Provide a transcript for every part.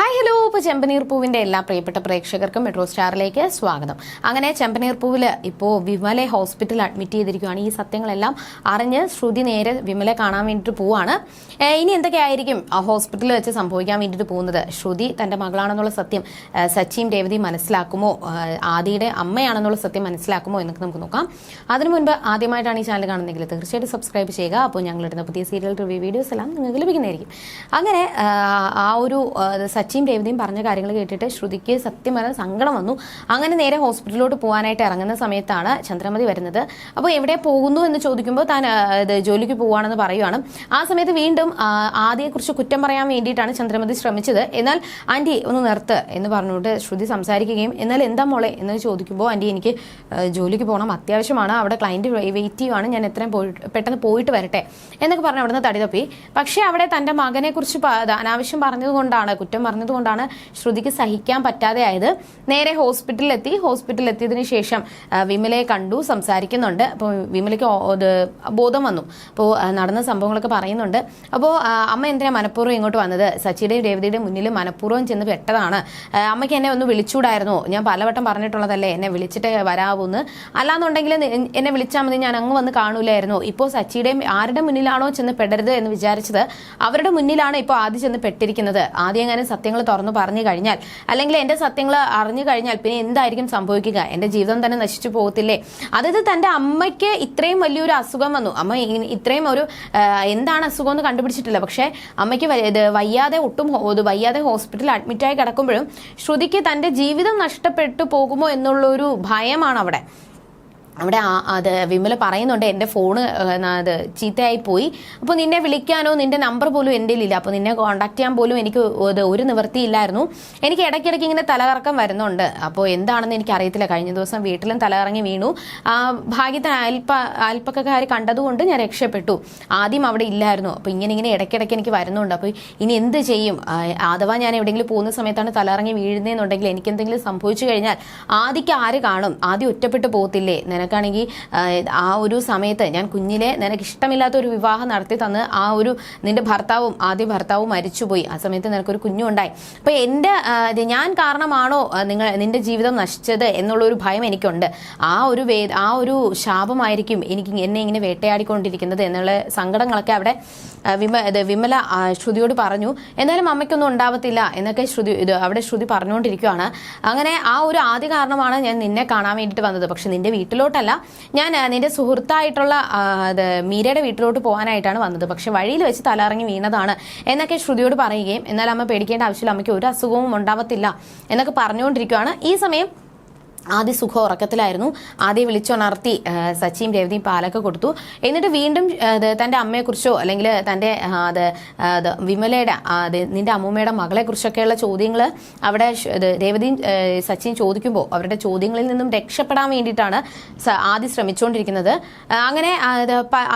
Hi hello. ഇപ്പോൾ ചെമ്പനീർ പൂവിന്റെ എല്ലാ പ്രിയപ്പെട്ട പ്രേക്ഷകർക്കും മെട്രോ സ്റ്റാറിലേക്ക് സ്വാഗതം. അങ്ങനെ ചെമ്പനീർ പൂവിൽ ഇപ്പോൾ വിമലെ ഹോസ്പിറ്റലിൽ അഡ്മിറ്റ് ചെയ്തിരിക്കുകയാണ്. ഈ സത്യങ്ങളെല്ലാം അറിഞ്ഞ് ശ്രുതി നേരെ വിമലെ കാണാൻ വേണ്ടിയിട്ട് പോവാണ്. ഇനി എന്തൊക്കെയായിരിക്കും ഹോസ്പിറ്റലിൽ വെച്ച് സംഭവിക്കാൻ വേണ്ടിയിട്ട് പോകുന്നത്? ശ്രുതി തന്റെ മകളാണെന്നുള്ള സത്യം സച്ചിയും രേവതി മനസ്സിലാക്കുമോ? ആദിയുടെ അമ്മയാണെന്നുള്ള സത്യം മനസ്സിലാക്കുമോ എന്നൊക്കെ നമുക്ക് നോക്കാം. അതിനു മുൻപ് ആദ്യമായിട്ടാണ് ഈ ചാനൽ കാണുന്നതെങ്കിൽ തീർച്ചയായിട്ടും സബ്സ്ക്രൈബ് ചെയ്യുക. അപ്പോൾ ഞങ്ങളിടുന്ന പുതിയ സീരിയൽ റിവ്യൂ വീഡിയോസ് എല്ലാം നിങ്ങൾക്ക് ലഭിക്കുന്നതായിരിക്കും. അങ്ങനെ ആ ഒരു സച്ചിയും രേവതിയും പറഞ്ഞ കാര്യങ്ങൾ കേട്ടിട്ട് ശ്രുതിക്ക് സത്യം പറഞ്ഞ സങ്കടം വന്നു. അങ്ങനെ നേരെ ഹോസ്പിറ്റലിലോട്ട് പോകാനായിട്ട് ഇറങ്ങുന്ന സമയത്താണ് ചന്ദ്രമതി വരുന്നത്. അപ്പോൾ എവിടെ പോകുന്നു എന്ന് ചോദിക്കുമ്പോൾ താൻ ഇത് ജോലിക്ക് പോവുകയാണെന്ന് പറയുവാണ്. ആ സമയത്ത് വീണ്ടും ആദ്യയെക്കുറിച്ച് കുറ്റം പറയാൻ വേണ്ടിയിട്ടാണ് ചന്ദ്രമതി ശ്രമിച്ചത്. എന്നാൽ ആന്റി ഒന്ന് നിർത്ത് എന്ന് പറഞ്ഞുകൊണ്ട് ശ്രുതി സംസാരിക്കുകയും എന്നാൽ എന്താ മോളെ? എന്ന് ചോദിക്കുമ്പോൾ ആന്റി എനിക്ക് ജോലിക്ക് പോകണം. അത്യാവശ്യമാണ്. അവിടെ ക്ലയന്റ് വെയിറ്റ് ചെയ്യുവാണ്. ഞാൻ എത്രയും പെട്ടെന്ന് പോയിട്ട് വരട്ടെ. എന്നൊക്കെ പറഞ്ഞ് അവിടുന്ന് തടി തപ്പി. പക്ഷേ അവിടെ തന്റെ മകനെക്കുറിച്ച് അനാവശ്യം പറഞ്ഞതുകൊണ്ടാണ് കുറ്റം പറഞ്ഞതുകൊണ്ടാണ് ശ്രുതിക്ക് സഹിക്കാൻ പറ്റാതെ ആയത് നേരെ ഹോസ്പിറ്റലിലെത്തി. ഹോസ്പിറ്റലിലെത്തിയതിനു ശേഷം വിമലയെ കണ്ടു സംസാരിക്കുന്നുണ്ട്. അപ്പോൾ വിമലയ്ക്ക് ബോധം വന്നു. അപ്പോൾ നടന്ന സംഭവങ്ങളൊക്കെ പറയുന്നുണ്ട്. അപ്പോൾ അമ്മ എന്തിനാ മനഃപൂർവം ഇങ്ങോട്ട് വന്നത്? സച്ചിയുടെയും രേവതിയുടെയും മുന്നിൽ മനഃപൂർവം ചെന്ന് പെട്ടതാണ്. അമ്മയ്ക്ക് എന്നെ ഒന്ന് വിളിച്ചുകൂടായിരുന്നു ഞാൻ പലവട്ടം പറഞ്ഞിട്ടുള്ളതല്ലേ എന്നെ വിളിച്ചിട്ട് വരാവൂന്ന്. അല്ലാന്നുണ്ടെങ്കിൽ എന്നെ വിളിച്ചാൽ മതി ഞാൻ അങ്ങ് വന്ന് കാണൂലായിരുന്നു. ഇപ്പോൾ സച്ചിയുടെയും ആരുടെ മുന്നിലാണോ ചെന്ന് പെടരുത് എന്ന് വിചാരിച്ചത് അവരുടെ മുന്നിലാണ് ഇപ്പോൾ ആദ്യം ചെന്ന് പെട്ടിരിക്കുന്നത്. ആദ്യം എങ്ങനെ സത്യങ്ങൾ തുറന്നു പറഞ്ഞു കഴിഞ്ഞാൽ അല്ലെങ്കിൽ എന്റെ സത്യങ്ങൾ അറിഞ്ഞു കഴിഞ്ഞാൽ പിന്നെ എന്തായിരിക്കും സംഭവിക്കുക? എന്റെ ജീവിതം തന്നെ നശിച്ചു പോകത്തില്ലേ? അതായത് തന്റെ അമ്മയ്ക്ക് ഇത്രയും വലിയൊരു അസുഖം വന്നു. അമ്മ ഇത്രയും ഒരു എന്താണ് അസുഖം എന്ന് കണ്ടുപിടിച്ചിട്ടില്ല. പക്ഷേ അമ്മയ്ക്ക് വയ്യാതെ ഒട്ടും വയ്യാതെ ഹോസ്പിറ്റലിൽ അഡ്മിറ്റായി കിടക്കുമ്പോഴും ശ്രുതിക്ക് തന്റെ ജീവിതം നഷ്ടപ്പെട്ടു പോകുമോ എന്നുള്ളൊരു ഭയമാണ് അവിടെ. അവിടെ ആ- അത് വിമല പറയുന്നുണ്ട് എന്റെ ഫോണ് അത് ചീത്തയായി പോയി. അപ്പോൾ നിന്നെ വിളിക്കാനോ നിന്റെ നമ്പർ പോലും എന്റെ ഇല്ല അപ്പോൾ നിന്നെ കോൺടാക്ട് ചെയ്യാൻ പോലും എനിക്ക് ഇത് ഒരു നിവൃത്തിയില്ലായിരുന്നു. എനിക്ക് ഇടയ്ക്കിടയ്ക്ക് ഇങ്ങനെ തലകറക്കം വരുന്നുണ്ട്. അപ്പോൾ എന്താണെന്ന് എനിക്ക് അറിയത്തില്ല കഴിഞ്ഞ ദിവസം വീട്ടിലും തലകറങ്ങി വീണു. ആ ഭാഗ്യത്തിന് അയൽപ്പ അയൽപ്പക്കാർ കണ്ടതുകൊണ്ട് ഞാൻ രക്ഷപ്പെട്ടു. ആദ്യം അവിടെ ഇല്ലായിരുന്നു. അപ്പോൾ ഇങ്ങനെ ഇങ്ങനെ ഇടയ്ക്കിടയ്ക്ക് എനിക്ക് വരുന്നുണ്ട്. അപ്പോൾ ഇനി എന്ത് ചെയ്യും? അഥവാ ഞാൻ എവിടെയെങ്കിലും പോകുന്ന സമയത്താണ് തലകറങ്ങി വീഴുന്നതെന്നുണ്ടെങ്കിൽ എനിക്ക് എന്തെങ്കിലും സംഭവിച്ചു കഴിഞ്ഞാൽ ആദ്യക്ക് ആര് കാണും? ആദ്യം ഒറ്റപ്പെട്ടു പോകത്തില്ലേ? നിനക്കാണെങ്കിൽ ആ, ഒരു സമയത്ത് ഞാൻ കുഞ്ഞിനെ നിനക്ക് ഇഷ്ടമില്ലാത്ത ഒരു വിവാഹം നടത്തി തന്ന് ആ ഒരു നിന്റെ ഭർത്താവും ആദ്യ ഭർത്താവും മരിച്ചുപോയി. ആ സമയത്ത് നിനക്കൊരു കുഞ്ഞുണ്ടായി. അപ്പോൾ ഇത് ഞാൻ കാരണമാണോ നിങ്ങൾ നിന്റെ ജീവിതം നശിച്ചത് എന്നുള്ളൊരു ഭയം എനിക്കുണ്ട്. ആ ഒരു ആ ഒരു ശാപമായിരിക്കും എനിക്ക് എന്നെ ഇങ്ങനെ വേട്ടയാടിക്കൊണ്ടിരിക്കുന്നത് എന്നുള്ള സങ്കടങ്ങളൊക്കെ അവിടെ വിമ വിമല ശ്രുതിയോട് പറഞ്ഞു. എന്നാലും അമ്മയ്ക്കൊന്നും ഉണ്ടാവത്തില്ല എന്നൊക്കെ ശ്രുതി ഇത് അവിടെ ശ്രുതി പറഞ്ഞുകൊണ്ടിരിക്കുകയാണ് അങ്ങനെ ആ ഒരു ആദ്യ കാരണമാണ് ഞാൻ നിന്നെ കാണാൻ വേണ്ടിയിട്ട് വന്നത്. പക്ഷെ നിന്റെ വീട്ടിലോട്ടല്ല ഞാൻ നിന്റെ സുഹൃത്തായിട്ടുള്ള മീരയുടെ വീട്ടിലോട്ട് പോകാനായിട്ടാണ് വന്നത്. പക്ഷെ വഴിയിൽ വെച്ച് തലറങ്ങി വീണതാണ് എന്നൊക്കെ ശ്രുതിയോട് പറയുകയും എന്നാൽ അമ്മ പേടിക്കേണ്ട ആവശ്യമില്ല അമ്മയ്ക്ക് ഒരു അസുഖവും ഉണ്ടാവത്തില്ല എന്നൊക്കെ പറഞ്ഞുകൊണ്ടിരിക്കുകയാണ് ഈ സമയം ആദ്യ സുഖം ഉറക്കത്തിലായിരുന്നു. ആദ്യം വിളിച്ചുണർത്തി സച്ചിയും രേവതിയും പാലൊക്കെ കൊടുത്തു. എന്നിട്ട് വീണ്ടും തന്റെ അമ്മയെക്കുറിച്ചോ അല്ലെങ്കിൽ തന്റെ അത് വിമലയുടെ നിന്റെ അമ്മൂമ്മയുടെ മകളെക്കുറിച്ചൊക്കെയുള്ള ചോദ്യങ്ങൾ അവിടെ രേവതിയും സച്ചിയും ചോദിക്കുമ്പോൾ അവരുടെ ചോദ്യങ്ങളിൽ നിന്നും രക്ഷപ്പെടാൻ വേണ്ടിയിട്ടാണ് ആദ്യം ശ്രമിച്ചുകൊണ്ടിരിക്കുന്നത് അങ്ങനെ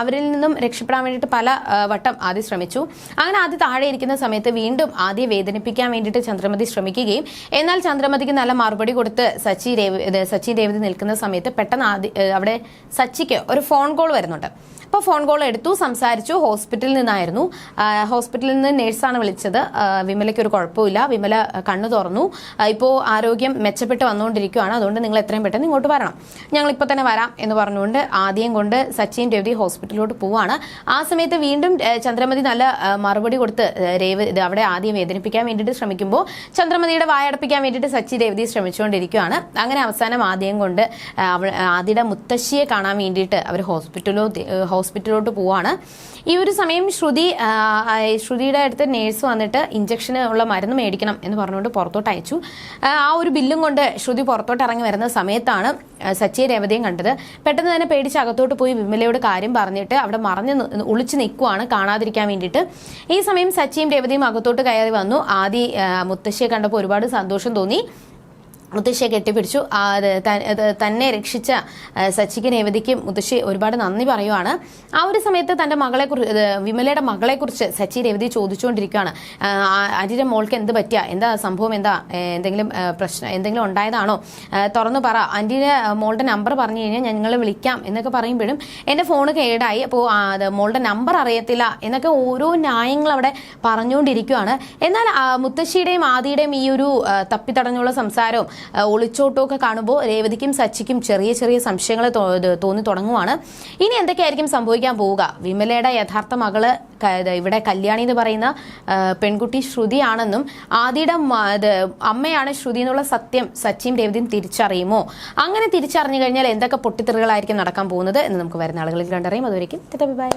അവരിൽ നിന്നും രക്ഷപ്പെടാൻ വേണ്ടിയിട്ട് പല വട്ടം ആദ്യം ശ്രമിച്ചു. അങ്ങനെ ആദ്യം താഴെ ഇരിക്കുന്ന സമയത്ത് വീണ്ടും ആദ്യം വേദനിപ്പിക്കാൻ വേണ്ടിയിട്ട് ചന്ദ്രമതി ശ്രമിക്കുകയും എന്നാൽ ചന്ദ്രമതിക്ക് നല്ല മറുപടി കൊടുത്ത് സച്ചി രേവ ഇത് സച്ചി രേവതി നിൽക്കുന്ന സമയത്ത് പെട്ടെന്ന് അവിടെ സച്ചിക്ക് ഒരു ഫോൺ കോൾ വരുന്നുണ്ട്. അപ്പോൾ ഫോൺ കോൾ എടുത്തു സംസാരിച്ചു ഹോസ്പിറ്റലിൽ നിന്നായിരുന്നു. ഹോസ്പിറ്റലിൽ നിന്ന് നേഴ്സാണ് വിളിച്ചത്. വിമലയ്ക്ക് ഒരു കുഴപ്പമില്ല. വിമല കണ്ണു തുറന്നു. ഇപ്പോൾ ആരോഗ്യം മെച്ചപ്പെട്ട് വന്നുകൊണ്ടിരിക്കുകയാണ്. അതുകൊണ്ട് നിങ്ങൾ എത്രയും പെട്ടെന്ന് ഇങ്ങോട്ട് വരണം. ഞങ്ങൾ ഇപ്പോൾ തന്നെ വരാം എന്ന് പറഞ്ഞുകൊണ്ട് ആദ്യം കൊണ്ട് സച്ചിൻ രവി ഹോസ്പിറ്റലിലോട്ട് പോവാണ് ആ സമയത്ത് വീണ്ടും ചന്ദ്രമതി നല്ല മറുപടി കൊടുത്ത് രേവ അവിടെ ആദ്യം വേദനിപ്പിക്കാൻ വേണ്ടിയിട്ട് ശ്രമിക്കുമ്പോൾ ചന്ദ്രമതിയുടെ വായടപ്പിക്കാൻ വേണ്ടിയിട്ട് സച്ചി രേവതി ശ്രമിച്ചുകൊണ്ടിരിക്കുകയാണ്. അങ്ങനെ അവസാനം ആദ്യം കൊണ്ട് അവൾ ആദ്യയുടെ മുത്തശ്ശിയെ കാണാൻ വേണ്ടിയിട്ട് അവർ ഹോസ്പിറ്റലോ ഹോസ്പിറ്റലിലോട്ട് പോവാണ്. ഈ ഒരു സമയം ശ്രുതി ശ്രുതിയുടെ അടുത്ത് നേഴ്സ് വന്നിട്ട് ഇഞ്ചക്ഷന് ഉള്ള മരുന്ന് മേടിക്കണം എന്ന് പറഞ്ഞുകൊണ്ട് പുറത്തോട്ട് അയച്ചു. ആ, ഒരു ബില്ലും കൊണ്ട് ശ്രുതി പുറത്തോട്ട് ഇറങ്ങി വരുന്ന സമയത്താണ് സച്ചിയെ രേവതിയും കണ്ടത്. പെട്ടെന്ന് തന്നെ പേടിച്ച് അകത്തോട്ട് പോയി വിമലയോട് കാര്യം പറഞ്ഞിട്ട് അവിടെ മറഞ്ഞ് ഒളിച്ച് നിൽക്കുവാണ് കാണാതിരിക്കാൻ വേണ്ടിയിട്ട്. ഈ സമയം സച്ചിയും രേവതിയും അകത്തോട്ട് കയറി വന്നു. ആദ്യ മുത്തശ്ശിയെ കണ്ടപ്പോൾ ഒരുപാട് സന്തോഷം തോന്നി. മുത്തശ്ശിയെ കെട്ടിപ്പിടിച്ചു. തന്നെ രക്ഷിച്ച സച്ചിക്ക് രേവതിക്കും മുത്തശ്ശി ഒരുപാട് നന്ദി പറയുവാണ്. ആ ഒരു സമയത്ത് തന്റെ മകളെ കുറിച്ച് വിമലയുടെ മകളെക്കുറിച്ച് സച്ചി രേവതി ചോദിച്ചുകൊണ്ടിരിക്കുകയാണ്. ആ, മോൾക്ക് എന്ത് പറ്റിയ? എന്താ സംഭവം? എന്താ എന്തെങ്കിലും പ്രശ്നം എന്തെങ്കിലും ഉണ്ടായതാണോ? തുറന്നു പറ. ആന്റിയുടെ മോളുടെ നമ്പർ പറഞ്ഞു കഴിഞ്ഞാൽ ഞങ്ങൾ വിളിക്കാം എന്നൊക്കെ പറയുമ്പോഴും എന്റെ ഫോൺ കേടായി. അപ്പോൾ മോളുടെ നമ്പർ അറിയത്തില്ല എന്നൊക്കെ ഓരോ ന്യായങ്ങൾ അവിടെ പറഞ്ഞുകൊണ്ടിരിക്കുകയാണ്. എന്നാൽ മുത്തശ്ശിയുടെയും ആദിയുടെയും ഈ ഒരു തപ്പിത്തടഞ്ഞുള്ള സംസാരവും ഒക്കെ കാണുമ്പോൾ രേവതിക്കും സച്ചിക്കും ചെറിയ ചെറിയ സംശയങ്ങൾ തോന്നി തുടങ്ങുവാണ്. ഇനി എന്തൊക്കെയായിരിക്കും സംഭവിക്കാൻ പോവുക? വിമലയുടെ യഥാർത്ഥ മകൾ ഇവിടെ കല്യാണി എന്ന് പറയുന്ന പെൺകുട്ടി ശ്രുതിയാണെന്നും ആദിയുടെ അമ്മയാണ് ശ്രുതി എന്നുള്ള സത്യം സച്ചിയും രേവതിയും തിരിച്ചറിയുമോ? അങ്ങനെ തിരിച്ചറിഞ്ഞു കഴിഞ്ഞാൽ എന്തൊക്കെ പൊട്ടിത്തെറികളായിരിക്കും നടക്കാൻ പോകുന്നത് എന്ന് നമുക്ക് വരുന്ന ആളുകളിൽ കണ്ടറിയും. അതുവരെയും ബൈ.